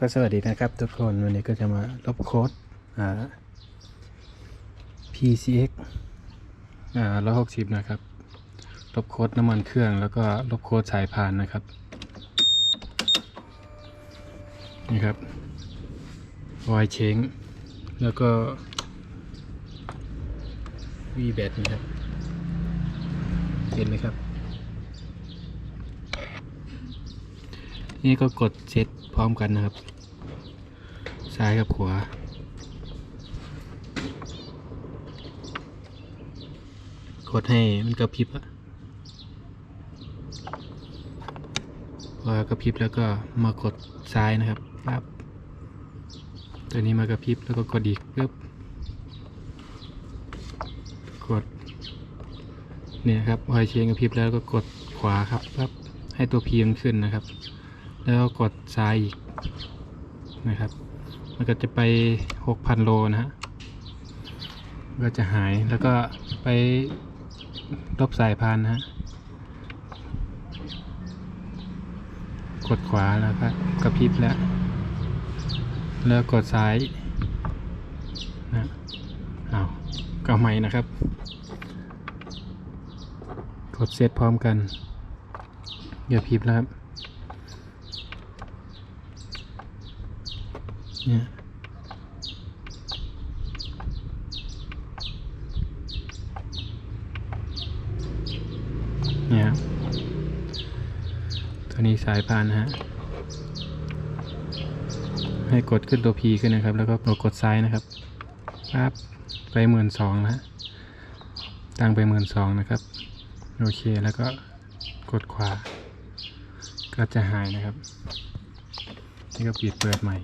ก็สวัสดีนะครับทุกคนวันนี้ก็จะมาลบโค้ดอ่า PCX อ่าร้อยหกสิบนะครับ ลบโค้ดน้ำมันเครื่องแล้วก็ลบโค้ดสายพานนะครับ นี่ครับวายเชงแล้วก็วีแบตนี่ครับ เห็นไหมครับ นี่ก็กดเซตพร้อมกันนะครับ ซ้ายกับขวากดให้มันกระพริบอะพอกระพริบแล้วก็มากดซ้ายนะครับปั๊บตัวนี้มากระพริบแล้วก็กดอีกปึ๊บกด เนี่ยครับพอเชงกระพริบแล้วก็กดขวาครับปั๊บให้ตัวพีมันขึ้นนะครับ แล้วกดซ้ายอีกนะครับ มันก็จะไป 6,000 โลนะฮะก็จะหายแล้วก็ไปลบสายพานนะฮะกดขวาแล้วก็กระพริบแล้ว แล้วกดซ้ายนะเอาวก็ใหม่นะครับ กดเซตพร้อมกันอย่าพริบแล้วครับ เนี่ยเนี่ยครับตัวนี้สายพานฮะ ให้กดขึ้นตัว P ขึ้นนะครับ แล้วก็กดซ้ายนะครับปั๊บไปหมื่นสองนะตั้งไปหมื่นสองนะครับ โอเคแล้วก็กดขวา ก็จะหายนะครับ นี่ก็ปิดเปิดใหม่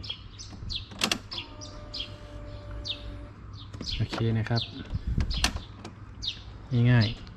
โอเคนะครับ ง่ายๆ